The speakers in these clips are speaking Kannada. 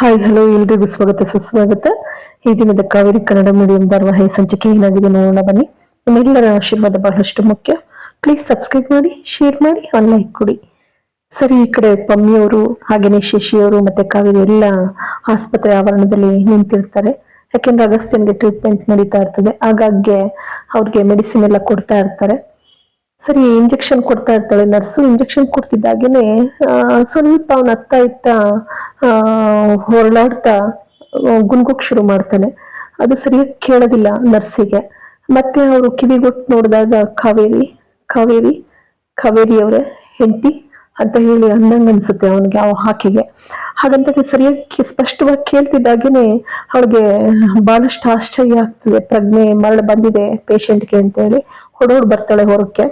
ಹಾಯ್ ಹಲೋ ಎಲ್ರಿಗೂ ಸ್ವಾಗತ, ಸುಸ್ವಾಗತ. ಈ ದಿನದ ಕಾವೇರಿ ಕನ್ನಡ ಮೀಡಿಯಂ ಧಾರಾವಾಹಿ ಸಂಚಿಕೆ ಏನಾಗಿದೆ ನೋಡೋಣ ಬನ್ನಿ. ನಿಮ್ಮೆಲ್ಲರ ಆಶೀರ್ವಾದ ಬಹಳಷ್ಟು ಮುಖ್ಯ. ಪ್ಲೀಸ್ ಸಬ್ಸ್ಕ್ರೈಬ್ ಮಾಡಿ ಶೇರ್ ಮಾಡಿ ಲೈಕ್ ಕೊಡಿ. ಸರಿ, ಈ ಕಡೆ ಪಮ್ಮಿಯವರು ಹಾಗೇನೆ ಶಶಿಯವರು ಮತ್ತೆ ಕಾವೇರಿ ಎಲ್ಲ ಆಸ್ಪತ್ರೆ ಆವರಣದಲ್ಲಿ ನಿಂತಿರ್ತಾರೆ. ಯಾಕೆಂದ್ರೆ ಅಗಸ್ತ್ಯನ್ಗೆ ಟ್ರೀಟ್ಮೆಂಟ್ ನಡೀತಾ ಇರ್ತದೆ. ಆಗಾಗ್ಗೆ ಅವ್ರಿಗೆ ಮೆಡಿಸಿನ್ ಎಲ್ಲ ಕೊಡ್ತಾ ಇರ್ತಾರೆ. ಸರಿ ಇಂಜೆಕ್ಷನ್ ಕೊಡ್ತಾ ಇರ್ತಾಳೆ ನರ್ಸು ಇಂಜೆಕ್ಷನ್ ಕೊಡ್ತಿದ್ದಾಗೇನೆ ಸ್ವಲ್ಪ ಅವನ ಅತ್ತ ಇತ್ತ ಹೊರಳಾಡ್ತಾ ಗುನ್ಗೋಕ್ ಶುರು ಮಾಡ್ತಾನೆ. ಅದು ಸರಿಯಾಗಿ ಕೇಳೋದಿಲ್ಲ ನರ್ಸಿಗೆ. ಮತ್ತೆ ಅವರು ಕಿವಿಗೊಟ್ಟು ನೋಡಿದಾಗ ಕಾವೇರಿ ಕಾವೇರಿ ಕಾವೇರಿ ಅವರೇ ಹೆಂಡತಿ ಅಂತ ಹೇಳಿ ಅಂದಂಗ ಅನ್ಸುತ್ತೆ ಅವನಿಗೆ ಆ ಹಾಕಿಗೆ. ಹಾಗಂತ ಸರಿಯಾಗಿ ಸ್ಪಷ್ಟವಾಗಿ ಕೇಳ್ತಿದ್ದಾಗೇನೆ ಅವಳಿಗೆ ಬಹಳಷ್ಟು ಆಶ್ಚರ್ಯ ಆಗ್ತದೆ. ಪ್ರಜ್ಞೆ ಮರಳು ಬಂದಿದೆ ಪೇಷಂಟ್ಗೆ ಅಂತ ಹೇಳಿ ಹೊಡೋಡ್ ಬರ್ತಾಳೆ ಹೊರಕ್ಕೆ.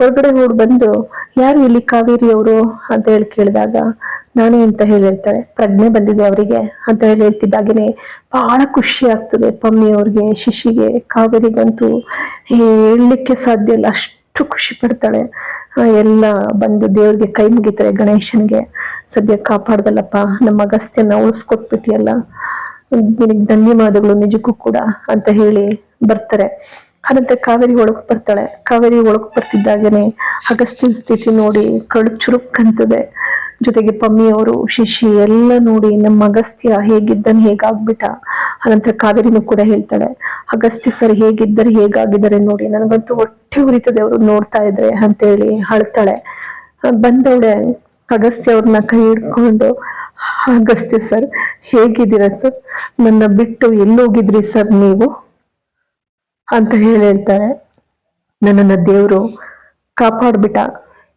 ಹೊರಗಡೆ ಹೊಡ್ ಬಂದು, ಯಾರು ಇಲ್ಲಿ ಕಾವೇರಿ ಅವರು? ಅಂತ ಹೇಳಿ ಕೇಳಿದಾಗ, ನಾನೇ ಅಂತ ಹೇಳಿರ್ತಾರೆ ಪ್ರಜ್ಞೆ ಬಂದಿದೆ ಅವರಿಗೆ ಅಂತ ಹೇಳಿ ಹೇಳ್ತಿದ್ದಾಗೇನೆ ಬಹಳ ಖುಷಿ ಆಗ್ತದೆ ಪಮ್ಮಿ ಅವ್ರಿಗೆ, ಶಿಶಿಗೆ, ಕಾವೇರಿಗಂತೂ ಹೇಳಲಿಕ್ಕೆ ಸಾಧ್ಯ ಇಲ್ಲ. ಅಷ್ಟು ಖುಷಿ ಪಡ್ತಾಳೆ. ಎಲ್ಲ ಬಂದು ದೇವ್ರಿಗೆ ಕೈ ಮುಗಿತಾರೆ ಗಣೇಶನ್ಗೆ. ಸದ್ಯ ಕಾಪಾಡ್ದಲ್ಲಪ್ಪ, ನಮ್ಮ ಅಗಸ್ತ್ಯನ ಉಳಿಸ್ಕೊಟ್ಬಿಟ್ಟಿಯಲ್ಲ. ನಿನಗೆ ಧನ್ಯವಾದಗಳು ನಿಜಕ್ಕೂ ಕೂಡ, ಅಂತ ಹೇಳಿ ಬರ್ತಾರೆ. ಅನಂತರ ಕಾವೇರಿ ಒಳಗೆ ಬರ್ತಾಳೆ. ಕಾವೇರಿ ಒಳಗೆ ಬರ್ತಿದ್ದಾಗೇನೆ ಅಗಸ್ತಿನ ಸ್ಥಿತಿ ನೋಡಿ ಕಳು ಚುರುಕ್ ಅಂತದೆ ಜೊತೆಗೆ ಪಮ್ಮಿಯವರು ಶಿಶಿ ಎಲ್ಲ ನೋಡಿ ನಮ್ಮ ಅಗಸ್ತ್ಯ ಹೇಗಿದ್ದನ್ ಹೇಗಾಗ್ಬಿಟ್ಟ? ಅನಂತರ ಕಾವೇರಿನೂ ಕೂಡ ಹೇಳ್ತಾಳೆ, ಅಗಸ್ತ್ಯ ಸರ್ ಹೇಗಿದ್ದರೆ ಹೇಗಾಗಿದ್ದಾರೆ ನೋಡಿ, ನನಗಂತೂ ಹೊಟ್ಟೆ ಉರಿತದೆ ಅವರು ನೋಡ್ತಾ ಇದ್ರೆ ಅಂತ ಹೇಳಿ ಅಳ್ತಾಳೆ ಬಂದವಳೆ ಅಗಸ್ತ್ಯ ಅವ್ರನ್ನ ಕೈ ಹಿಡ್ಕೊಂಡು, ಅಗಸ್ತ್ಯ ಸರ್ ಹೇಗಿದ್ದೀರಾ ಸರ್? ನನ್ನ ಬಿಟ್ಟು ಎಲ್ಲೋಗಿದ್ರಿ ಸರ್ ನೀವು? ಅಂತ ಹೇಳಿ ಹೇಳ್ತಾರೆ. ನನ್ನನ್ನ ದೇವರು ಕಾಪಾಡ್ಬಿಟ್ಟ.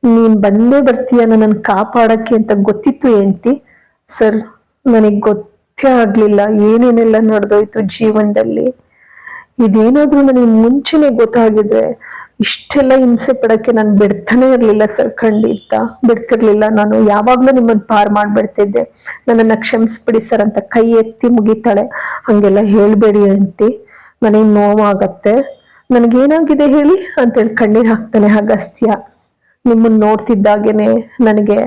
ನೀನ್ ಬಂದೇ ಬರ್ತೀಯ ನನ್ನನ್ನು ಕಾಪಾಡಕ್ಕೆ ಅಂತ ಗೊತ್ತಿತ್ತು ಹೆಂಡ್ತಿ. ಸರ್, ನನಗೆ ಗೊತ್ತೇ ಆಗ್ಲಿಲ್ಲ. ಏನೇನೆಲ್ಲ ನಡೆದೋಯ್ತು ಜೀವನದಲ್ಲಿ. ಇದೇನಾದ್ರೂ ನನಗೆ ಮುಂಚೆನೆ ಗೊತ್ತಾಗಿದ್ರೆ ಇಷ್ಟೆಲ್ಲ ಹಿಂಸೆ ಪಡಕ್ಕೆ ನಾನು ಬಿಡ್ತಾನೆ ಇರ್ಲಿಲ್ಲ ಸರ್, ಖಂಡಿತ. ಬಿಡ್ತಿರ್ಲಿಲ್ಲ. ನಾನು ಯಾವಾಗ್ಲೂ ನಿಮ್ಮನ್ನ ಪಾರ್ ಮಾಡ್ಬಿಡ್ತಿದ್ದೆ. ನನ್ನನ್ನ ಕ್ಷಮಿಸ್ಬಿಡಿ ಸರ್ ಅಂತ ಕೈ ಎತ್ತಿ ಮುಗಿತಾಳೆ. ಹಂಗೆಲ್ಲ ಹೇಳ್ಬೇಡಿ, ಆಂಟಿ. ನನಗೆ ನೋವಾಗತ್ತೆ. ನನಗೇನಾಗಿದೆ ಹೇಳಿ ಅಂತೇಳಿ ಕಣ್ಣೀರು ಹಾಕ್ತಾನೆ ಅಗಸ್ತ್ಯ ನಿಮ್ಮನ್ನು ನೋಡ್ತಿದ್ದಾಗೇನೆ ನನಗೆ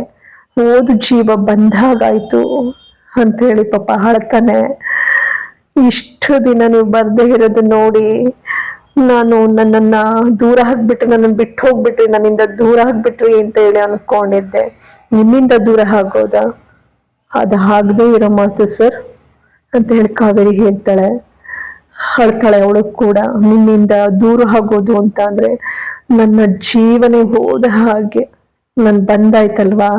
ಓದು ಜೀವ ಬಂದಾಗಾಯ್ತು ಅಂತ ಹೇಳಿ ಪಾಪ ಹಾಳ್ತಾನೆ ಇಷ್ಟು ದಿನ ನೀವು ಬರ್ದೇ ಇರೋದು ನೋಡಿ ನಾನು ನನ್ನನ್ನ ದೂರ ಹಾಕ್ಬಿಟ್ರಿ ನನ್ನನ್ನು ಬಿಟ್ಟು ಹೋಗ್ಬಿಟ್ರಿ, ನನ್ನಿಂದ ದೂರ ಹಾಕ್ಬಿಟ್ರಿ ಅಂತ ಹೇಳಿ ಅನ್ಕೊಂಡಿದ್ದೆ. ನಿಮ್ಮಿಂದ ದೂರ ಆಗೋದ ಅದು ಆಗದೆ ಇರೋ ಮಾಸು ಸರ್ ಅಂತ ಹೇಳಿ ಕಾವೇರಿ ಹೇಳ್ತಾಳೆ. ಅಳ್ತಾಳೆ ಅವಳು ಕೂಡ ನಿನ್ನಿಂದ ದೂರ ಆಗೋದು ಅಂತ ಅಂದ್ರೆ ನನ್ನ ಜೀವನೇ ಹೋದ ಹಾಗೆ. ನಾನು ಬಂದಾಯ್ತಲ್ವಾ?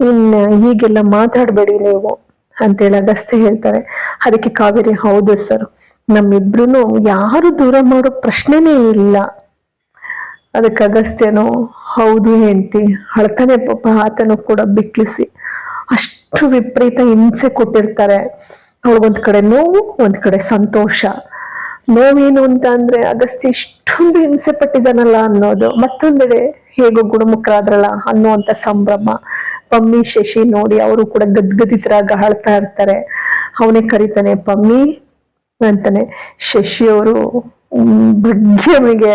ಇನ್ನ ಹೀಗೆಲ್ಲ ಮಾತಾಡ್ಬೇಡಿ ನೀವು ಅಂತೇಳಿ ಅಗಸ್ತ್ಯ ಹೇಳ್ತಾರೆ. ಅದಕ್ಕೆ ಕಾವೇರಿ, ಹೌದು ಸರ್. ನಮ್ಮಿಬ್ರು ಯಾರು ದೂರ ಮಾಡೋ ಪ್ರಶ್ನೆನೇ ಇಲ್ಲ. ಅದಕ್ಕೆ ಅಗಸ್ತ್ಯನೋ, ಹೌದು ಹೆಂಡ್ತಿ ಅಳ್ತಾನೆ ಪಾಪ ಆತನು ಕೂಡ ಬಿಕ್ಲಿಸಿ ಅಷ್ಟು ವಿಪರೀತ ಹಿಂಸೆ ಕೊಟ್ಟಿರ್ತಾರೆ. ಅವಳಿಗೊಂದ್ ಕಡೆ ನೋವು, ಒಂದ್ ಕಡೆ ಸಂತೋಷ. ನೋವೇನು ಅಂತ ಅಂದ್ರೆ ಅಗಸ್ತ್ಯ ಇಷ್ಟೊಂದು ಹಿಂಸೆ ಪಟ್ಟಿದ್ದಾನಲ್ಲ ಅನ್ನೋದು. ಮತ್ತೊಂದೆಡೆ ಹೇಗೋ ಗುಣಮುಖರಾದ್ರಲ್ಲ ಅನ್ನುವಂತ ಸಂಭ್ರಮ. ಪಮ್ಮಿ, ಶಶಿ ನೋಡಿ ಅವರು ಕೂಡ ಗದ್ಗದಿತರಾಗ ಗಾಳ್ತಾ ಇರ್ತಾರೆ. ಅವನೇ ಕರಿತಾನೆ, ಪಮ್ಮಿ, ಅಂತಾನೆ. ಶಶಿಯವರು ಬಗ್ಗೆ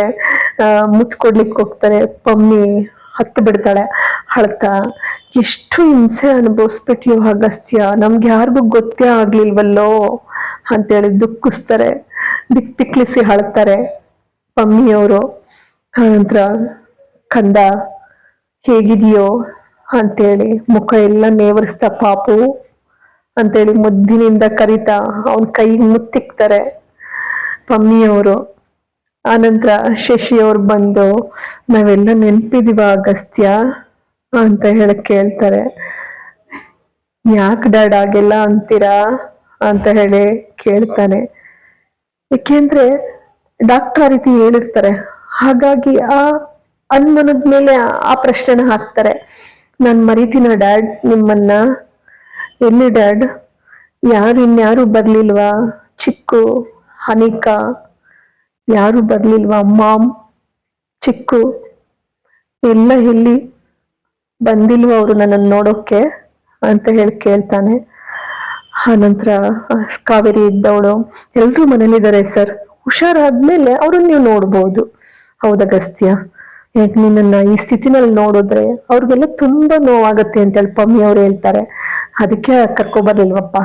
ಅಹ್ ಕೊಡ್ಲಿಕ್ಕೆ ಹೋಗ್ತಾರೆ ಪಮ್ಮಿ ಹತ್ತು ಬಿಡ್ತಾಳೆ. ಅಳ್ತಾ ಎಷ್ಟು ಹಿಂಸೆ ಅನುಭವಿಸ್ಬಿಟ್ಟಿಯೋ ಅಗಸ್ತ್ಯ ನಮ್ಗೆ ಯಾರಿಗೂ ಗೊತ್ತೇ ಆಗ್ಲಿಲ್ವಲ್ಲೋ ಅಂತೇಳಿ ದುಃಖಿಸ್ತಾರೆ, ಬಿಕ್ ಬಿಕ್ಲಿಸಿ ಅಳ್ತಾರೆ ಪಮ್ಮಿಯವರು. ಆನಂತರ ಕಂದ, ಹೇಗಿದೆಯೋ? ಅಂತೇಳಿ ಮುಖ ಎಲ್ಲ ನೇವರಿಸ್ತಾ, ಪಾಪು, ಅಂತೇಳಿ ಮುದ್ದಿನಿಂದ ಕರಿತಾ ಅವನ ಕೈಗೆ ಮುತ್ತಿಕ್ತಾರೆ ಪಮ್ಮಿಯವರು. ಆನಂತರ ಶಶಿಯವ್ರು ಬಂದು, ನಾವೆಲ್ಲ ನೆನ್ಪಿದೀವ ಅಗಸ್ತ್ಯ ಅಂತ ಹೇಳಿ ಕೇಳ್ತಾರೆ. ಯಾಕೆ ಡ್ಯಾಡ್ ಆಗಿಲ್ಲ ಅಂತೀರಾ ಅಂತ ಹೇಳಿ ಕೇಳ್ತಾನೆ. ಯಾಕೆಂದ್ರೆ ಡಾಕ್ಟರ್ ಆ ರೀತಿ ಹೇಳಿರ್ತಾರೆ. ಹಾಗಾಗಿ ಆ ಅನ್ಮನದ ಮೇಲೆ ಆ ಪ್ರಶ್ನೆನ ಹಾಕ್ತಾರೆ. ನಾನು ಮರಿತೀನ ಡ್ಯಾಡ್ ನಿಮ್ಮನ್ನ? ಎಲ್ಲಿ ಡ್ಯಾಡ್? ಯಾರು ಇನ್ಯಾರು ಬರ್ಲಿಲ್ವಾ? ಚಿಕ್ಕು ಹನಿಕಾ ಯಾರು ಬರ್ಲಿಲ್ವಾ? ಮಾಮ್, ಚಿಕ್ಕು? ಎಲ್ಲ ಎಲ್ಲಿ? ಬಂದಿಲ್ವ ಅವರು ನನ್ನನ್ನು ನೋಡೋಕೆ ಅಂತ ಹೇಳಿ ಕೇಳ್ತಾನೆ. ಆನಂತರ ಕಾವೇರಿ ಇದ್ದವಳು ಎಲ್ಲರೂ ಮನೇಲಿದ್ದಾರೆ ಸರ್. ಹುಷಾರಾದ್ಮೇಲೆ ಅವ್ರನ್ನ ನೀವು ನೋಡ್ಬೋದು. ಹೌದಗಸ್ತ್ಯ ಯಾಕೆ ನಿನ್ನ ಈ ಸ್ಥಿತಿನಲ್ಲಿ ನೋಡಿದ್ರೆ ಅವ್ರಿಗೆಲ್ಲ ತುಂಬಾ ನೋವಾಗತ್ತೆ ಅಂತೇಳಿ ಪಮ್ಮಿ ಅವ್ರು ಹೇಳ್ತಾರೆ. ಅದಕ್ಕೆ ಕರ್ಕೊಬರ್ಲಿಲ್ವಪ್ಪ?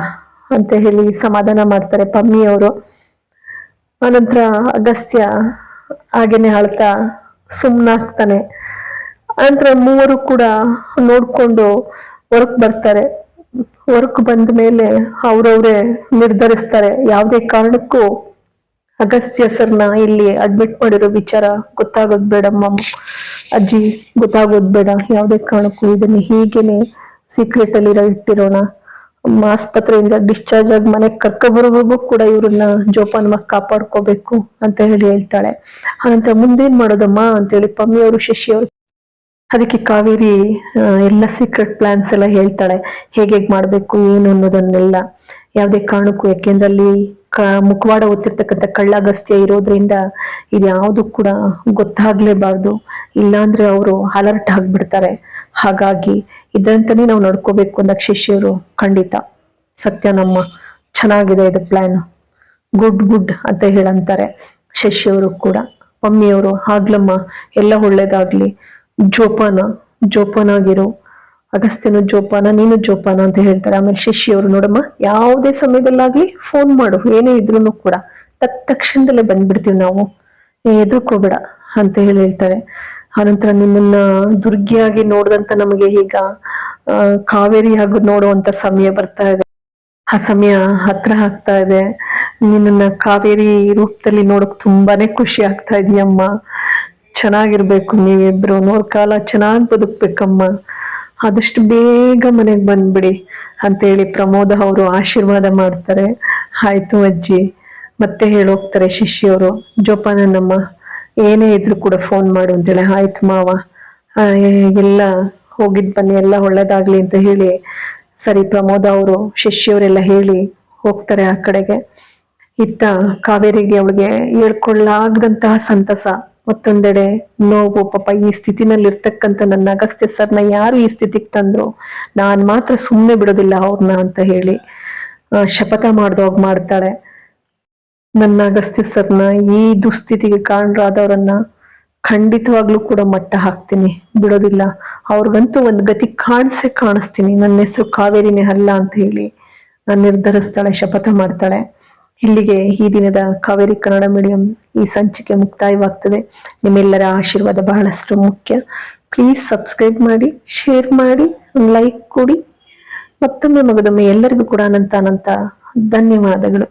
ಅಂತ ಹೇಳಿ ಸಮಾಧಾನ ಮಾಡ್ತಾರೆ ಪಮ್ಮಿ ಅವರು. ಆನಂತರ ಅಗಸ್ತ್ಯ ಹಾಗೇನೆ ಅಳ್ತಾ ಸುಮ್ಮನಾಗ್ತಾನೆ ಆನಂತರ ಮೂವರು ಕೂಡ ನೋಡ್ಕೊಂಡು ಹೊರಕ್ ಬರ್ತಾರೆ. ಹೊರಕ್ ಬಂದ ಮೇಲೆ ಅವ್ರವ್ರೆ ನಿರ್ಧರಿಸ್ತಾರೆ. ಯಾವುದೇ ಕಾರಣಕ್ಕೂ ಅಗಸ್ತ್ಯ ಸರ್ನ ಇಲ್ಲಿ ಅಡ್ಮಿಟ್ ಮಾಡಿರೋ ವಿಚಾರ ಗೊತ್ತಾಗೋದ್ ಬೇಡಮ್ಮ ಅಜ್ಜಿ, ಗೊತ್ತಾಗೋದ್ ಬೇಡ. ಯಾವುದೇ ಕಾರಣಕ್ಕೂ ಇದನ್ನ ಹೀಗೇನೆ ಸೀಕ್ರೆಟ್ ಅಲ್ಲಿ ಇಟ್ಟಿರೋಣ. ಆಸ್ಪತ್ರೆಯಿಂದ ಡಿಸ್ಚಾರ್ಜ್ ಆಗಿ ಮನೆಗೆ ಕರ್ಕೊಬರೋವರೆಗೂ ಕೂಡ ಇವ್ರನ್ನ ಜೋಪಾನವಾಗಿ ಕಾಪಾಡ್ಕೋಬೇಕು ಅಂತ ಹೇಳಿ ಹೇಳ್ತಾಳೆ. ಅನಂತರ ಮುಂದೇನ್ ಮಾಡೋದಮ್ಮ ಅಂತೇಳಿ ಪಮ್ಮಿ ಅವರು, ಶಶಿ ಅವರು ಅದಕ್ಕೆ ಕಾವೇರಿ ಎಲ್ಲ ಸೀಕ್ರೆಟ್ ಪ್ಲಾನ್ಸ್ ಎಲ್ಲ ಹೇಳ್ತಾಳೆ. ಹೇಗೆ ಹೇಗೆ ಮಾಡ್ಬೇಕು, ಏನು ಅನ್ನೋದನ್ನೆಲ್ಲ ಯಾವುದೇ ಕಾರಣಕ್ಕೂ, ಯಾಕೆಂದ್ರೆ ಅಲ್ಲಿ ಕ, ಮುಖವಾಡ ಹೊತ್ತಿರ್ತಕ್ಕಂಥ ಕಳ್ಳಾಗಸ್ತ್ಯ ಇರೋದ್ರಿಂದ ಇದ್ಯಾವುದು ಕೂಡ ಗೊತ್ತಾಗ್ಲೇಬಾರ್ದು. ಇಲ್ಲಾಂದ್ರೆ ಅವರು ಅಲರ್ಟ್ ಆಗ್ಬಿಡ್ತಾರೆ. ಹಾಗಾಗಿ ಇದಂತಾನೆ ನಾವು ನಡ್ಕೋಬೇಕು ಅಂದ ಶಿಷ್ಯರು ಖಂಡಿತ. ಸತ್ಯ ನಮ್ಮ, ಚೆನ್ನಾಗಿದೆ ಇದು ಪ್ಲಾನ್ ಗುಡ್ ಗುಡ್ ಅಂತ ಹೇಳಂತಾರೆ ಶಶಿಯವರು ಕೂಡ. ಮಮ್ಮಿಯವರು ಆಗ್ಲಮ್ಮ, ಎಲ್ಲ ಒಳ್ಳೇದಾಗ್ಲಿ. ಜೋಪಾನ ಆಗಿರೋ ಅಗಸ್ತ್ಯನು ಜೋಪಾನ, ನೀನು ಜೋಪಾನ ಅಂತ ಹೇಳ್ತಾರೆ. ಆಮೇಲೆ ಶಶಿಯವರು ನೋಡಮ್ಮ, ಯಾವುದೇ ಸಮಯದಲ್ಲಾಗ್ಲಿ ಫೋನ್ ಮಾಡು, ಏನೇ ಇದ್ರು ಕೂಡ. ತತ್ ತಕ್ಷಣದಲ್ಲೇ ಬಂದ್ಬಿಡ್ತೀವಿ ನಾವು. ಎದುರ್ಕೋಬೇಡ ಅಂತ ಹೇಳಿ ಹೇಳ್ತಾರೆ. ಆನಂತರ ನಿಮ್ಮನ್ನ ದುರ್ಗಿಯಾಗಿ ನೋಡ್ದಂತ ನಮಗೆ ಈಗ ಕಾವೇರಿ ಹಾಗೂ ನೋಡುವಂತ ಸಮಯ ಬರ್ತಾ ಇದೆ. ಆ ಸಮಯ ಹತ್ರ ಆಗ್ತಾ ಇದೆ. ನಿನ್ನ ಕಾವೇರಿ ರೂಪದಲ್ಲಿ ನೋಡಕ್ ತುಂಬಾನೇ ಖುಷಿ ಆಗ್ತಾ ಇದೆಯಮ್ಮ. ಚೆನ್ನಾಗಿರ್ಬೇಕು, ನೀವಿಬ್ರು ನೋಡ್ ಕಾಲ ಚೆನ್ನಾಗಿ ಬದುಕ್ಬೇಕಮ್ಮ. ಆದಷ್ಟು ಬೇಗ ಮನೆಗೆ ಬಂದ್ಬಿಡಿ ಅಂತೇಳಿ ಪ್ರಮೋದ ಅವರು ಆಶೀರ್ವಾದ ಮಾಡ್ತಾರೆ. ಆಯ್ತು ಅಜ್ಜಿ, ಮತ್ತೆ ಹೇಳೋಗ್ತಾರೆ ಶಿಷ್ಯವರು ಜೋಪಾನನಮ್ಮ ಏನೇ ಇದ್ರು ಕೂಡ ಫೋನ್ ಮಾಡು ಅಂತೇಳಿ. ಆಯ್ತು ಮಾವ. ಎಲ್ಲ ಹೋಗಿದ್ ಬನ್ನಿ, ಎಲ್ಲ ಒಳ್ಳೇದಾಗ್ಲಿ ಅಂತ ಹೇಳಿ. ಸರಿ ಪ್ರಮೋದ ಅವರು, ಶಿಷ್ಯವರೆಲ್ಲ ಹೇಳಿ ಹೋಗ್ತಾರೆ ಆ ಕಡೆಗೆ. ಇತ್ತ ಕಾವೇರಿಗೆ ಅವಳಿಗೆ ಹೇಳ್ಕೊಳ್ಳಾಗದಂತಹ ಸಂತಸ. ಮತ್ತೊಂದೆಡೆ, ನೋವು, ಪಾಪ ಈ ಸ್ಥಿತಿನಲ್ಲಿ ಇರ್ತಕ್ಕಂತ ನನ್ನ ಅಗಸ್ತ್ಯ ಸರ್ನ ಯಾರು ಈ ಸ್ಥಿತಿಗೆ ತಂದ್ರು, ನಾನು ಮಾತ್ರ ಸುಮ್ಮನೆ ಬಿಡೋದಿಲ್ಲ ಅವ್ರನ್ನ ಅಂತ ಹೇಳಿ ಶಪಥ ಮಾಡ್ದೋಗ್ ಮಾಡ್ತಾಳೆ. ನನ್ನ ಅಗಸ್ತ್ಯ ಸರ್ನ ಈ ದುಸ್ಥಿತಿಗೆ ಕಾರಣರಾದವರನ್ನ ಖಂಡಿತವಾಗ್ಲೂ ಕೂಡ ಮಟ್ಟ ಹಾಕ್ತೀನಿ, ಬಿಡೋದಿಲ್ಲ. ಅವ್ರಿಗಂತೂ ಒಂದು ಗತಿ ಕಾಣಿಸೆ ಕಾಣಿಸ್ತೀನಿ. ನನ್ನ ಹೆಸರು ಕಾವೇರಿನೇ ಅಲ್ಲ ಅಂತ ಹೇಳಿ ನಾನು ನಿರ್ಧರಿಸ್ತಾಳೆ, ಶಪಥ ಮಾಡ್ತಾಳೆ. ಇಲ್ಲಿಗೆ ಈ ದಿನದ ಕಾವೇರಿ ಕನ್ನಡ ಮೀಡಿಯಂ ಈ ಸಂಚಿಕೆ ಮುಕ್ತಾಯವಾಗ್ತದೆ. ನಿಮ್ಮೆಲ್ಲರ ಆಶೀರ್ವಾದ ಬಹಳಷ್ಟು ಮುಖ್ಯ. ಪ್ಲೀಸ್ ಸಬ್ಸ್ಕ್ರೈಬ್ ಮಾಡಿ ಶೇರ್ ಮಾಡಿ ಲೈಕ್ ಕೊಡಿ. ಮತ್ತೊಮ್ಮೆ ಮಗದೊಮ್ಮೆ ಎಲ್ಲರಿಗೂ ಕೂಡ ಅನಂತ ಅನಂತ ಧನ್ಯವಾದಗಳು.